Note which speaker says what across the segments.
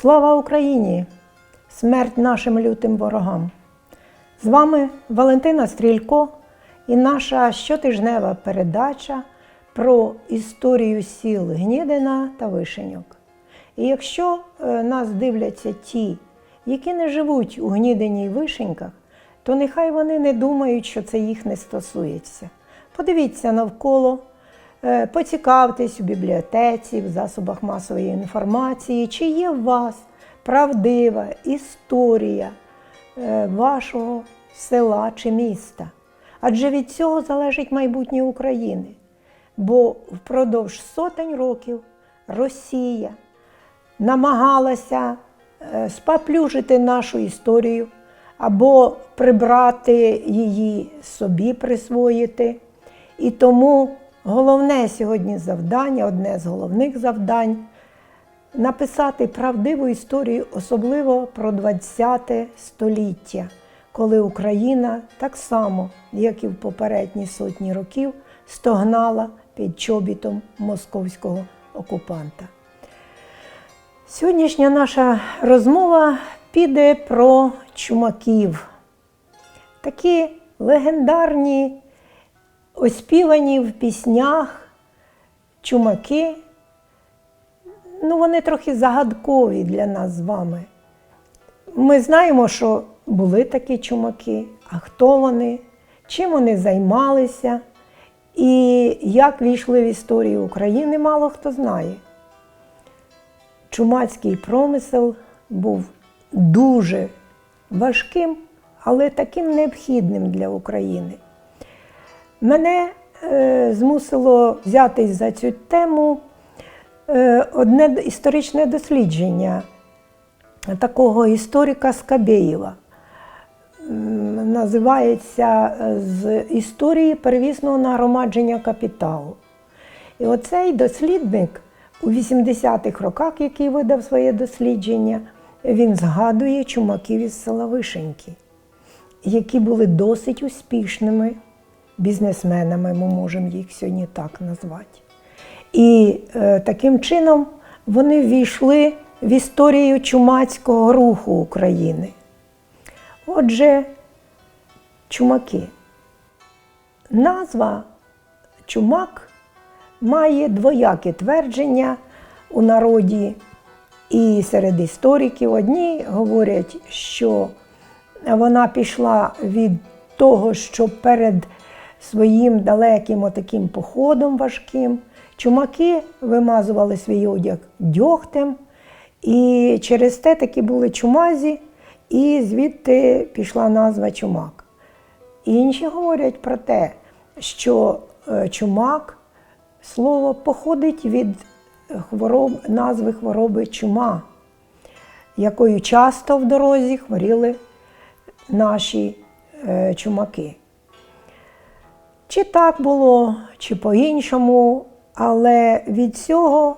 Speaker 1: Слава Україні! Смерть нашим лютим ворогам! З вами Валентина Стрілько і наша щотижнева передача про історію сіл Гнідина та Вишеньок. І якщо е, нас дивляться ті, які не живуть у Гнідині й Вишеньках, то нехай вони не думають, що це їх не стосується. Подивіться навколо, поцікавтесь у бібліотеці, в засобах масової інформації, чи є в вас правдива історія е, вашого села чи міста. Адже від цього залежить майбутнє України. Бо впродовж сотень років Росія намагалася е, спаплюжити нашу історію або прибрати її собі, присвоїти. І тому головне сьогодні завдання, одне з головних завдань написати правдиву історію, особливо про ХХ століття, коли Україна так само, як і в попередні сотні років, стогнала під чобітом московського окупанта. Сьогоднішня наша розмова піде про чумаків. Такі легендарні, оспівані в піснях чумаки. Ну, вони трохи загадкові для нас з вами. Ми знаємо, що були такі чумаки, а хто вони, чим вони займалися і як війшли в історію України, мало хто знає. Чумацький промисел був дуже важким, але таким необхідним для України. Мене е, змусило взятись за цю тему е, одне історичне дослідження такого історика Скабєєва. Називається е, з історії первісного нагромадження капіталу. І оцей дослідник у 80-х роках, який видав своє дослідження, він згадує чумаків із села Вишеньки, які були досить успішними бізнесменами, ми можемо їх сьогодні так назвати. І е, таким чином вони ввійшли в історію чумацького руху України. Отже, чумаки. Назва чумак має двояке твердження у народі і серед істориків. Одні говорять, що вона пішла від того, що перед своїм далеким отаким походом важким чумаки вимазували свій одяг дьогтем, і через те таки були чумазі, і звідти пішла назва чумак. Інші говорять про те, що е, чумак слово походить від хвороб, назви хвороби чума, якою часто в дорозі хворіли наші е, чумаки. Чи так було, чи по-іншому, але від цього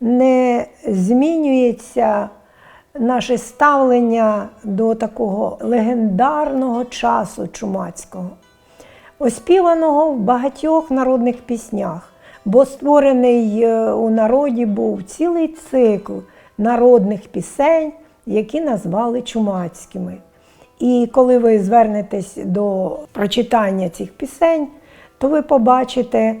Speaker 1: не змінюється наше ставлення до такого легендарного часу чумацького, оспіваного в багатьох народних піснях, бо створений е, у народі був цілий цикл народних пісень, які назвали чумацькими. І коли ви звернетесь до прочитання цих пісень, то ви побачите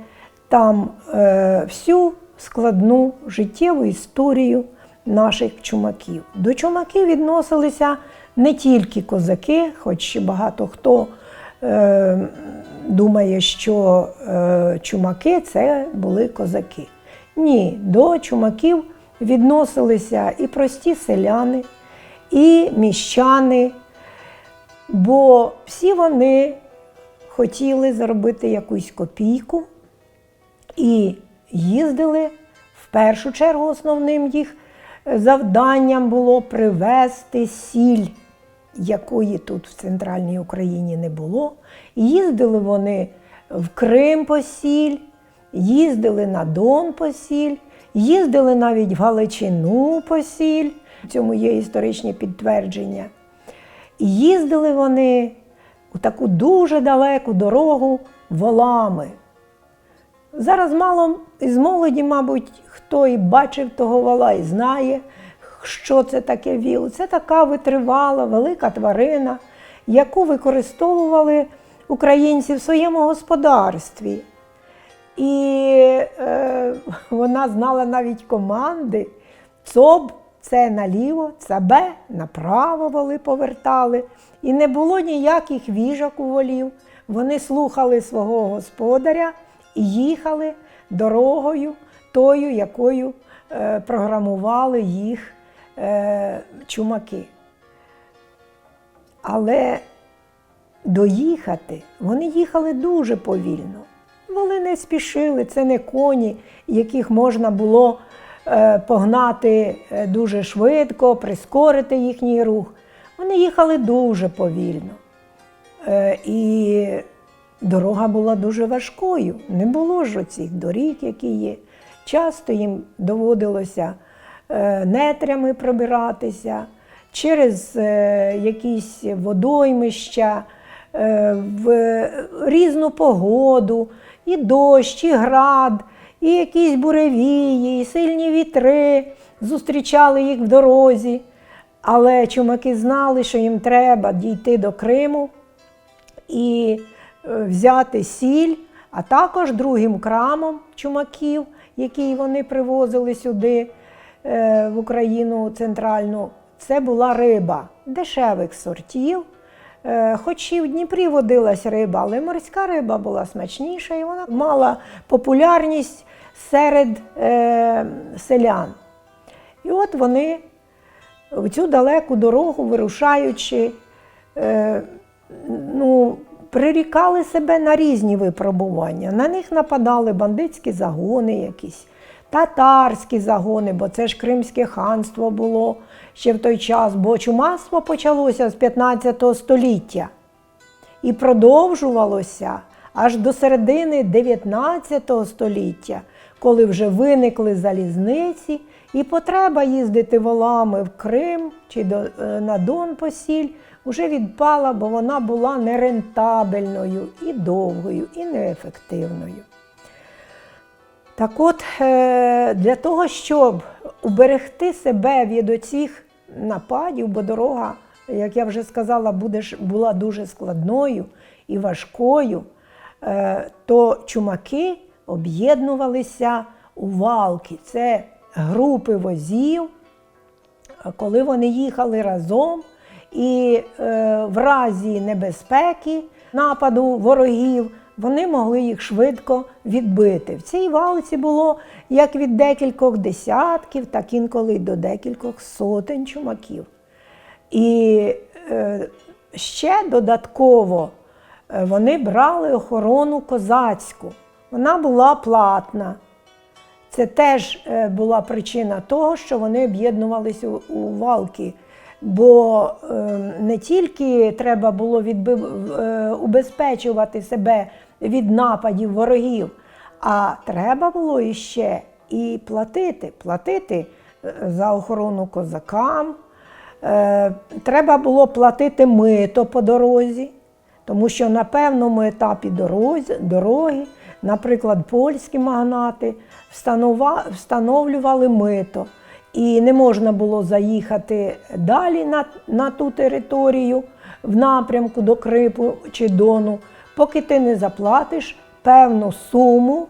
Speaker 1: там е, всю складну життєву історію наших чумаків. До чумаків відносилися не тільки козаки, хоч багато хто е, думає, що е, чумаки це були козаки. Ні, до чумаків відносилися і прості селяни, і міщани, бо всі вони хотіли заробити якусь копійку і їздили в першу чергу основним їх завданням було привезти сіль, якої тут в центральній Україні не було. Їздили вони в Крим по сіль, їздили на Дон по сіль, їздили навіть в Галичину по сіль. В цьому є історичні підтвердження. Їздили вони у таку дуже далеку дорогу волами. Зараз мало із молоді, мабуть, хто і бачив того вала і знає, Що це таке віл? Це така витривала, велика тварина, яку використовували українці в своєму господарстві. І е, вона знала навіть команди. Цоб це наліво, цабе направо воли повертали. І не було ніяких віжок у волів. Вони слухали свого господаря і їхали дорогою, тою, якою е, програмували їх е, чумаки. Але доїхати вони їхали дуже повільно. Вони не спішили, це не коні, яких можна було погнати е, дуже швидко, прискорити їхній рух. Вони їхали дуже повільно. Е, і дорога була дуже важкою. Не було ж оцих доріг, які є. Часто їм доводилося е, нетрями пробиратися через е, якісь водоймища, е, в різну погоду, і дощ, і град, і якісь буревії, і сильні вітри зустрічали їх в дорозі. Але чумаки знали, що їм треба дійти до Криму і е, взяти сіль, а також другим крамом чумаків, який вони привозили сюди е, в Україну центральну. Це була риба дешевих сортів. Е, Хоч і в Дніпрі водилась риба, але морська риба була смачніша і вона мала популярність серед е, селян. І от вони в цю далеку дорогу, вирушаючи, е, ну, прирікали себе на різні випробування. На них нападали бандитські загони якісь, татарські загони, бо це ж Кримське ханство було ще в той час, бо чумацтво почалося з 15 століття і продовжувалося аж до середини 19 століття, коли вже виникли залізниці, і потреба їздити волами в Крим чи е, на Дон по сіль вже відпала, бо вона була нерентабельною і довгою, і неефективною. Так от, е, для того, щоб уберегти себе від оцих нападів, бо дорога, як я вже сказала, буде, була дуже складною і важкою, е, то чумаки об'єднувалися у валки. Це групи возів, коли вони їхали разом, і е, в разі небезпеки нападу ворогів вони могли їх швидко відбити. В цій валці було як від декількох десятків, так інколи до декількох сотень чумаків. І е, ще додатково е, вони брали охорону козацьку. Вона була платна. Це теж е, була причина того, що вони об'єднувалися у валки. Бо е, не тільки треба було відбив, е, убезпечувати себе від нападів ворогів, а треба було іще і платити, платити е, за охорону козакам. Е, треба було платити мито по дорозі, тому що на певному етапі дороги, наприклад, польські магнати встановлювали мито. І не можна було заїхати далі на, на ту територію в напрямку до Крипу чи Дону, поки ти не заплатиш певну суму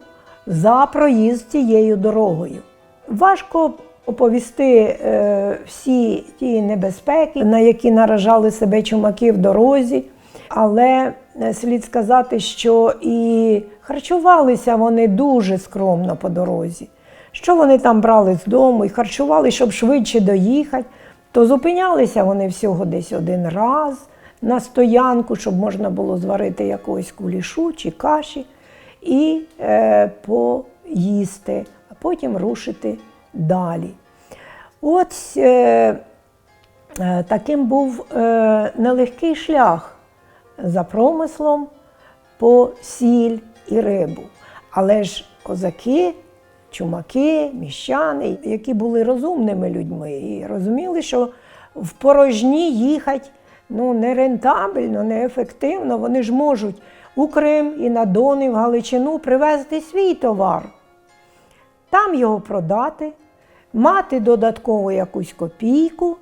Speaker 1: за проїзд цією дорогою. Важко оповісти е, всі ті небезпеки, на які наражали себе чумаки в дорозі, але е, слід сказати, що і харчувалися вони дуже скромно по дорозі. Що вони там брали з дому і харчували, щоб швидше доїхати, то зупинялися вони всього десь один раз на стоянку, щоб можна було зварити якогось кулішу чи каші і е, поїсти, а потім рушити далі. От е, е, таким був е, нелегкий шлях за промислом по сіль і рибу. Але ж козаки, чумаки, міщани, які були розумними людьми і розуміли, що в порожні їхати ну, не рентабельно, не ефективно. Вони ж можуть у Крим і на Дон, і в Галичину привезти свій товар, там його продати, мати додатково якусь копійку,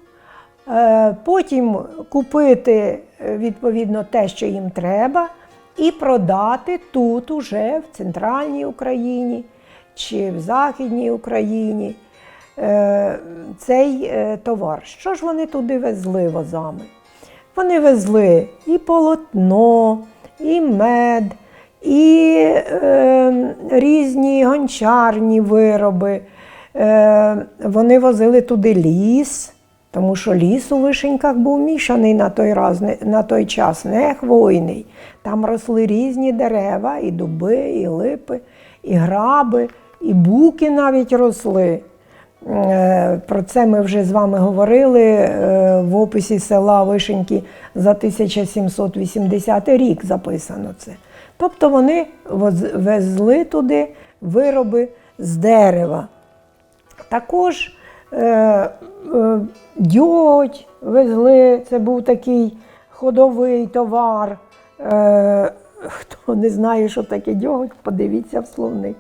Speaker 1: е, потім купити е, відповідно те, що їм треба, і продати тут уже в центральній Україні чи в Західній Україні е, цей е, товар. Що ж вони туди везли возами? Вони везли і полотно, і мед, і е, різні гончарні вироби. Е, вони возили туди ліс, тому що ліс у вишеньках був мішаний на той, раз, на той час, не хвойний. Там росли різні дерева, і дуби, і липи, і граби, і буки навіть росли. Е, Про це ми вже з вами говорили е, в описі села Вишеньки за 1780 рік записано це. Тобто вони везли туди вироби з дерева. Також е, е, дьоготь везли, це був такий ходовий товар. Хто не знає, що таке дьоготь, подивіться в словник.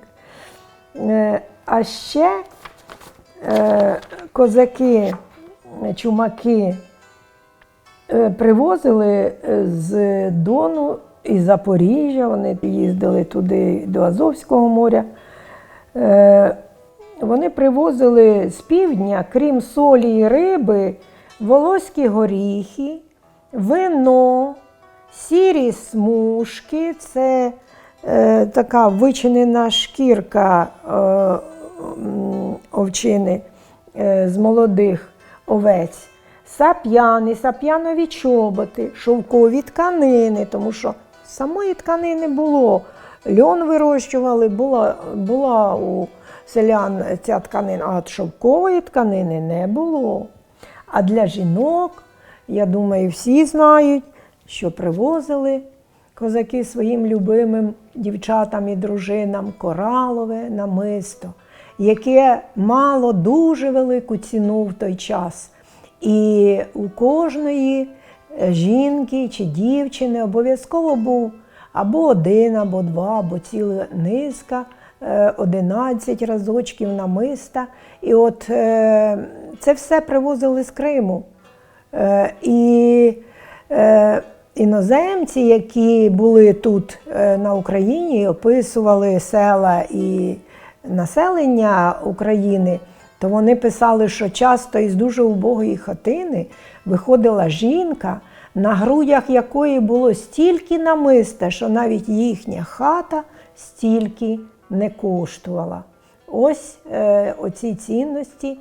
Speaker 1: Е, а ще е, козаки, е, чумаки привозили з Дону і Запоріжжя, вони їздили туди до Азовського моря. Вони привозили з півдня, крім солі і риби, волоські горіхи, вино, сірі смужки, це така вичинена шкірка е, овчини е, з молодих овець, сап'яни, сап'янові чоботи, шовкові тканини, тому що самої тканини було. Льон вирощували, була, була у селян ця тканина, а шовкової тканини не було. А для жінок, я думаю, всі знають, що привозили козаки своїм любимим дівчатам і дружинам коралове намисто, яке мало дуже велику ціну в той час. І у кожної е, жінки чи дівчини обов'язково був або один, або два, або ціла низка, е, 11 разочків намиста. І от е, це все привозили з Криму. Е, І е, іноземці, які були тут е, на Україні, описували села і населення України, то вони писали, що часто із дуже убогої хатини виходила жінка, на грудях якої було стільки намиста, що навіть їхня хата стільки не коштувала. Ось е, оці цінності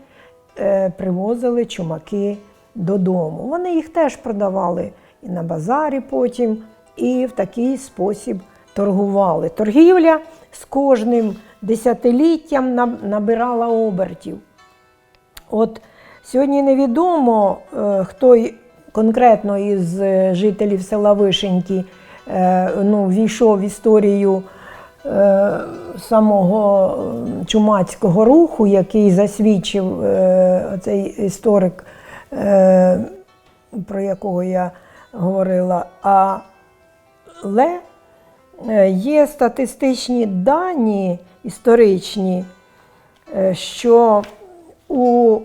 Speaker 1: е, привозили чумаки додому. Вони їх теж продавали і на базарі потім, і в такий спосіб торгували. Торгівля з кожним десятиліттям набирала обертів. От сьогодні невідомо, е, хто конкретно із е, жителів села Вишеньки е, ну, війшов в історію самого чумацького руху, який засвідчив цей історик, про якого я говорила. Але е, є статистичні дані історичні, е, що у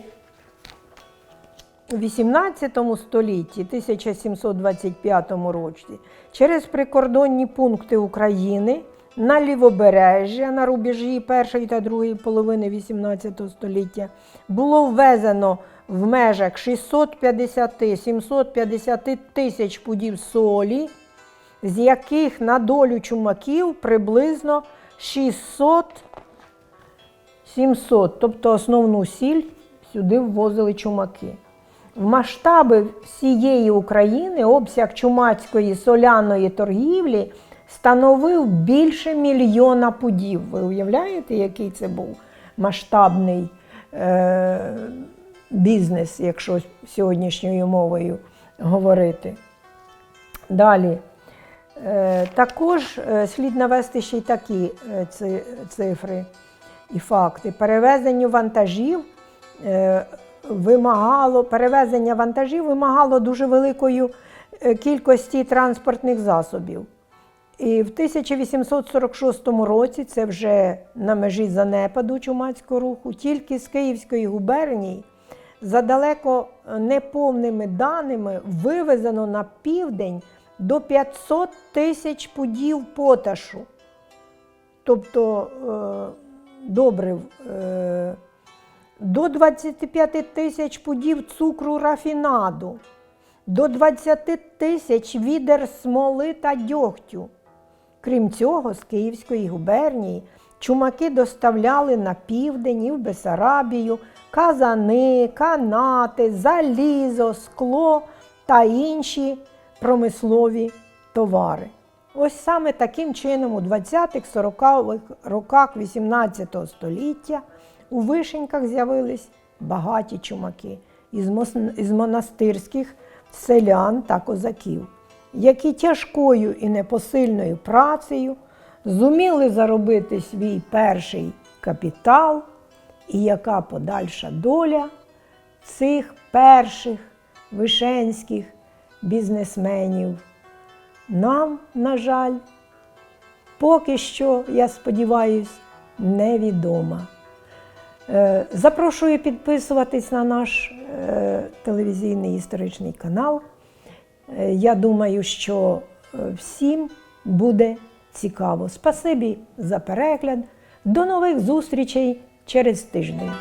Speaker 1: 18 столітті, 1725 році, через прикордонні пункти України на лівобережжя на рубежі першої та другої половини 18 століття було ввезено в межах 650-750 тисяч пудів солі, з яких на долю чумаків приблизно 600 700, тобто основну сіль сюди ввозили чумаки. В масштаби всієї України обсяг чумацької соляної торгівлі становив більше мільйона пудів. Ви уявляєте, який це був масштабний е- бізнес, якщо сьогоднішньою мовою говорити. Далі. Е, Також е, слід навести ще й такі е, цифри і факти. Перевезення вантажів вимагало, перевезення вантажів вимагало дуже великої кількості транспортних засобів. І в 1846 році, це вже на межі занепаду чумацького руху, тільки з Київської губернії за далеко неповними даними вивезено на південь до 500 тисяч пудів поташу, тобто е, добрив, е, до 25 тисяч пудів цукру рафінаду, до 20 тисяч відер смоли та дьогтю. Крім цього, з Київської губернії чумаки доставляли на південь і в Бесарабію казани, канати, залізо, скло та інші промислові товари. Ось саме таким чином у 20-40-х роках 18 століття у вишеньках з'явились багаті чумаки із монастирських селян та козаків, які тяжкою і непосильною працею зуміли заробити свій перший капітал, і яка подальша доля цих перших вишенських бізнесменів. Нам, на жаль, поки що, я сподіваюся, невідома. Е, Запрошую підписуватись на наш е, телевізійний історичний канал. Е, Я думаю, що всім буде цікаво. Спасибі за перегляд. До нових зустрічей через тиждень.